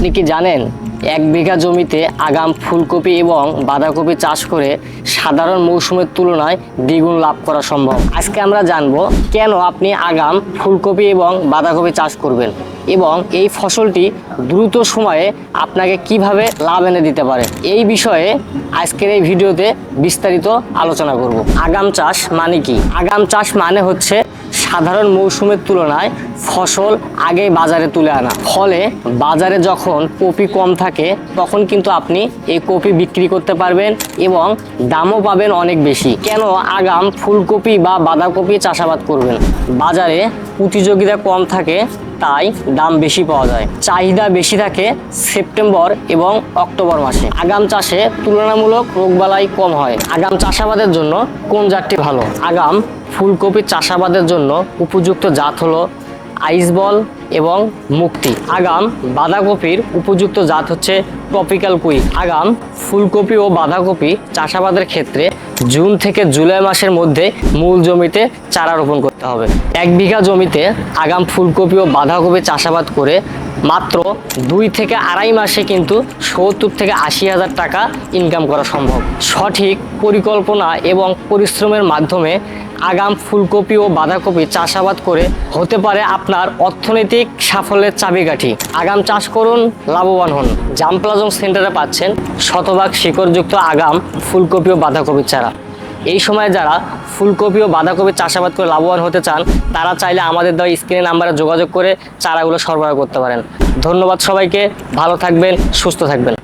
আপনি কি জানেন, এক বিঘা জমিতে আগাম ফুলকপি এবং বাঁধাকপি চাষ করে সাধারণ মৌসুমের তুলনায় দ্বিগুণ লাভ করা সম্ভব? আজকে আমরা জানব কেন আপনি আগাম ফুলকপি এবং বাঁধাকপি চাষ করবেন এবং এই ফসলটি দ্রুত সময়ে আপনাকে কীভাবে লাভ এনে দিতে পারে? এই বিষয়ে আজকের এই ভিডিওতে বিস্তারিত আলোচনা করব। আগাম চাষ মানে কি? আগাম চাষ মানে হচ্ছে সাধারণ মৌসুমের তুলনায় ফসল আগে বাজারে তুলে আনা। ফলে বাজারে যখন কপি কম থাকে, তখন কিন্তু আপনি এই কপি বিক্রি করতে পারবেন এবং দামও পাবেন অনেক বেশি। কেন আগাম ফুলকপি বা বাঁধাকপি চাষাবাদ করবেন? বাজারে প্রতিযোগিতা কম থাকে, তাই দাম বেশি পাওয়া যায়। চাহিদা বেশি থাকে সেপ্টেম্বর এবং অক্টোবর মাসে। আগাম চাষে তুলনামূলক রোগবালাই কম হয়। আগাম চাষাবাদের জন্য কোন জাতটি ভালো? আগাম ফুলকপি চাষাবাদের জন্য উপযুক্ত জাত হলো আইসবল এবং মুক্তি। আগাম বাঁধাকপির উপযুক্ত জাত হচ্ছে ট্রপিক্যাল কুই। আগাম ফুলকপি ও বাঁধাকপি চাষাবাদের ক্ষেত্রে জুন থেকে জুলাই মাসের মধ্যে মূল জমিতে চারা রোপণ করতে হবে। এক বিঘা জমিতে আগাম ফুলকপি ও বাঁধাকপি চাষাবাদ করে মাত্র দুই থেকে আড়াই মাসে কিন্তু সত্তর থেকে আশি হাজার টাকা ইনকাম করা সম্ভব। সঠিক পরিকল্পনা এবং পরিশ্রমের মাধ্যমে আগাম ফুলকপি ও বাঁধাকপি চাষাবাদ করে হতে পারে আপনার অর্থনৈতিক সাফল্যের চাবিকাঠি। আগাম চাষ করুন, লাভবান হন। জামপ্লাজং সেন্টারে পাচ্ছেন শতভাগ শিকড়যুক্ত আগাম ফুলকপি ও বাঁধাকপির চারা। এই সময় যারা ফুলকপি ও বাঁধাকপি চাষাবাদ করে লাভবান হতে চান, তারা চাইলে আমাদের দেওয়া স্ক্রিনে নাম্বারে যোগাযোগ করে চারাগুলো সরবরাহ করতে পারেন। ধন্যবাদ সবাইকে, ভালো থাকবেন, সুস্থ থাকবেন।